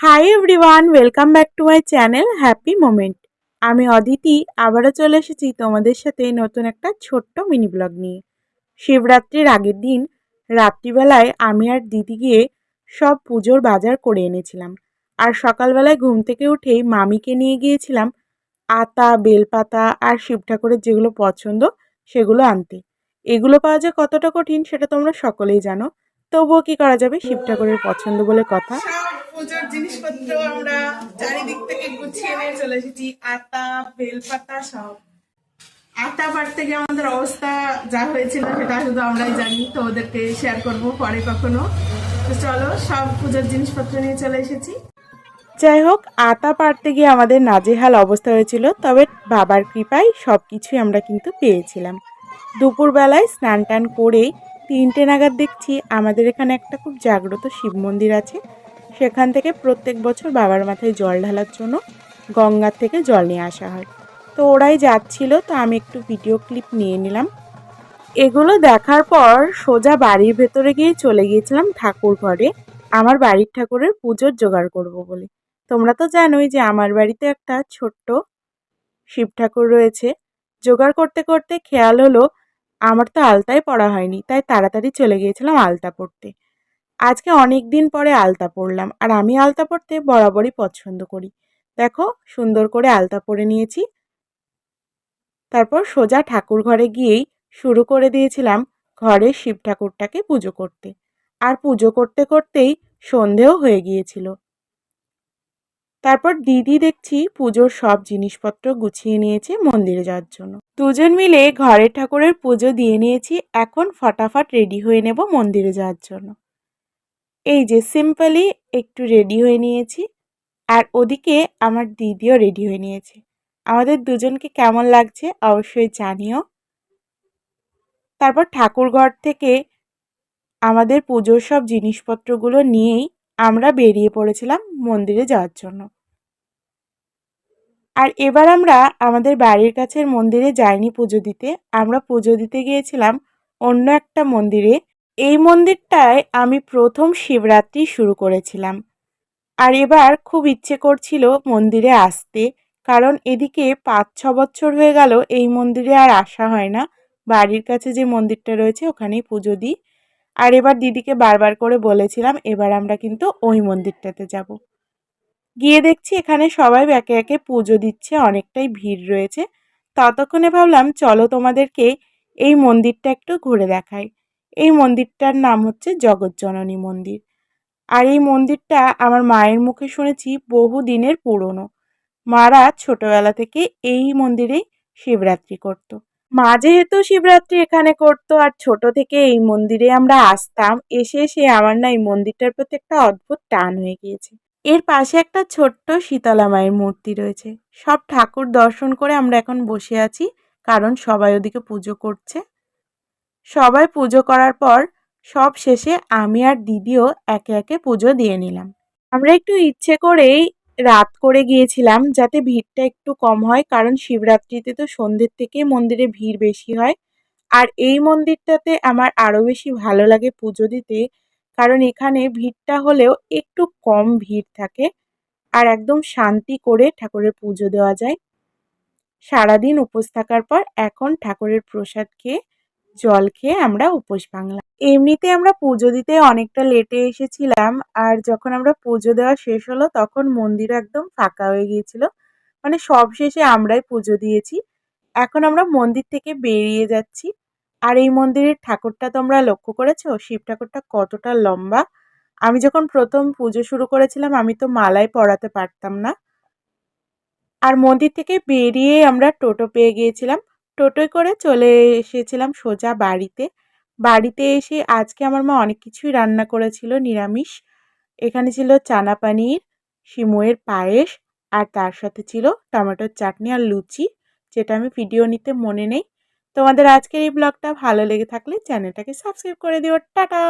Hi everyone welcome back to my channel happy moment আমি অদিতি, আবারও চলে এসেছি তোমাদের সাথে নতুন একটা ছোট্ট মিনি ব্লগ নিয়ে। শিবরাত্রির আগের দিন, রাত্রিবেলায় আমি আর দিদি গিয়ে সব পুজোর বাজার করে এনেছিলাম। আর সকালবেলায় ঘুম থেকে উঠেই মামিকে নিয়ে গিয়েছিলাম আতা, বেলপাতা আর শিব ঠাকুরের যেগুলো পছন্দ সেগুলো আনতে। এগুলো পাওয়া যে কতটা কঠিন সেটা তোমরা সকলেই জানো। তবুও কি করা যাবে? শিব ঠাকুরের পছন্দ বলে কথা। পুজোর জিনিসপত্র আমরা চারিদিক থেকে গুছিয়ে নিয়ে চলে এসেছি। আতা, বেলপাতা সব। আতা পাট থেকে আমাদের অবস্থা যা হয়েছিল সেটা শুধু আমরাই জানি, তো ওদেরকে শেয়ার করব পরে কখনো। তো চলো, সব পুজোর জিনিসপত্র নিয়ে চলে এসেছি। যাই হোক, আতা পাড়তে গিয়ে আমাদের নাজেহাল অবস্থা হয়েছিল, তবে বাবার কৃপায় সব কিছুই আমরা কিন্তু পেয়েছিলাম। দুপুরবেলায় স্নান টান করে তিনটে নাগাদ দেখছি আমাদের এখানে একটা খুব জাগ্রত শিব মন্দির আছে। সেখান থেকে প্রত্যেক বছর বাবার মাথায় জল ঢালার জন্য গঙ্গার থেকে জল নিয়ে আসা হয়। তো ওরাই যাচ্ছিল, তো আমি একটু ভিডিও ক্লিপ নিয়ে নিলাম। এগুলো দেখার পর সোজা বাড়ির ভেতরে গিয়ে চলে গিয়েছিলাম ঠাকুর ঘরে। আমার বাড়ির ঠাকুরের পুজোর জোগাড় করব বলে। তোমরা তো জানোই যে আমার বাড়িতে একটা ছোট্ট শিব ঠাকুর রয়েছে। জোগাড় করতে করতে খেয়াল হলো, আমার তো আলতাই পড়া হয়নি, তাই তাড়াতাড়ি চলে গিয়েছিলাম আলতা পড়তে। আজকে অনেক দিন পরে আলতা পরলাম, আর আমি আলতা পরতে বরাবরই পছন্দ করি। দেখো, সুন্দর করে আলতা পরে নিয়েছি। তারপর সোজা ঠাকুর ঘরে গিয়েই শুরু করে দিয়েছিলাম ঘরে শিব ঠাকুরটাকে পুজো করতে। আর পুজো করতে করতেই সন্ধেও হয়ে গিয়েছিল। তারপর দিদি দেখছি পুজোর সব জিনিসপত্র গুছিয়ে নিয়েছে মন্দিরে যাওয়ার জন্য। দুজন মিলে ঘরের ঠাকুরের পুজো দিয়ে নিয়েছি, এখন ফটাফট রেডি হয়ে নেব মন্দিরে যাওয়ার জন্য। এই যে সিম্পলি একটু রেডি হয়ে নিয়েছি। আর ওদিকে আমার দিদিও রেডি হয়ে নিয়েছে। আমাদের দুজনকে কেমন লাগছে অবশ্যই জানিও। তারপর ঠাকুর ঘর থেকে আমাদের পুজোর সব জিনিসপত্রগুলো নিয়েই আমরা বেরিয়ে পড়েছিলাম মন্দিরে যাওয়ার জন্য। আর এবার আমরা আমাদের বাড়ির কাছের মন্দিরে যাইনি পুজো দিতে। আমরা পুজো দিতে গিয়েছিলাম অন্য একটা মন্দিরে এই মন্দিরটায় আমি প্রথম শিবরাত্রি শুরু করেছিলাম। আর এবার খুব ইচ্ছে করছিল মন্দিরে আসতে, কারণ এদিকে পাঁচ, ছ বছর হয়ে গেল এই মন্দিরে আর আসা হয় না। বাড়ির কাছে যে মন্দিরটা রয়েছে ওখানেই পুজো দিই। আর এবার দিদিকে বারবার করে বলেছিলাম, এবার আমরা কিন্তু ওই মন্দিরটাতে যাব। গিয়ে দেখছি এখানে সবাই একে একে পুজো দিচ্ছে, অনেকটাই ভিড় রয়েছে। ততক্ষণে ভাবলাম, চলো তোমাদেরকে এই মন্দিরটা একটু ঘুরে দেখাই। এই মন্দিরটার নাম হচ্ছে জগজ্জননী মন্দির। আর এই মন্দিরটা আমার মায়ের মুখে শুনেছি বহু দিনের পুরনো। মারা ছোটবেলা থেকে এই মন্দিরেই শিবরাত্রি করতো। মা যেহেতু শিবরাত্রি এখানে করতো আর ছোট থেকে এই মন্দিরে আমরা আসতাম, এসে এসে আমার না এই মন্দিরটার প্রতি একটা অদ্ভুত টান হয়ে গিয়েছে। এর পাশে একটা ছোট্ট শীতলা মায়ের মূর্তি রয়েছে। সব ঠাকুর দর্শন করে আমরা এখন বসে আছি, কারণ সবাই ওদিকে পুজো করছে। সবাই পুজো করার পর সব শেষে আমি আর দিদিও একে একে পুজো দিয়ে নিলাম। আমরা একটু ইচ্ছে করেই রাত করে গিয়েছিলাম যাতে ভিড়টা একটু কম হয়, কারণ শিবরাত্রিতে তো সন্ধ্যের থেকে মন্দিরে ভিড় বেশি হয়। আর এই মন্দিরটাতে আমার আরও বেশি ভালো লাগে পুজো দিতে, কারণ এখানে ভিড়টা হলেও একটু কম ভিড় থাকে আর একদম শান্তি করে ঠাকুরের পুজো দেওয়া যায়। সারাদিন উপোস থাকার পর এখন ঠাকুরের প্রসাদ খেয়ে জল খেয়ে আমরা উপোস ভাঙলাম এমনিতে আমরা পুজো দিতে অনেকটা লেটে এসেছিলাম, আর যখন আমরা পুজো দেওয়া শেষ হলো তখন মন্দির একদম ফাঁকা হয়ে গিয়েছিল। মানে সব শেষে আমরাই পুজো দিয়েছি। এখন আমরা মন্দির থেকে বেরিয়ে যাচ্ছি। আর এই মন্দিরের ঠাকুরটা তোমরা লক্ষ্য করেছ? শিব ঠাকুরটা কতটা লম্বা। আমি যখন প্রথম পুজো শুরু করেছিলাম, আমি তো মালাই পরাতে পারতাম না। আর মন্দির থেকে বেরিয়ে আমরা টোটো পেয়ে গিয়েছিলাম। টোটোয় করে চলে এসেছিলাম সোজা বাড়িতে। বাড়িতে এসে আজকে আমার মা অনেক কিছুই রান্না করেছিল, নিরামিষ। এখানে ছিল চানা পানির, সিমুয়ের পায়েস, আর তার সাথে ছিল টমেটোর চাটনি আর লুচি, যেটা আমি ভিডিও নিতে মনে নেই। তোমাদের আজকের এই ব্লগটা ভালো লেগে থাকলে চ্যানেলটাকে সাবস্ক্রাইব করে দিও। টাটা!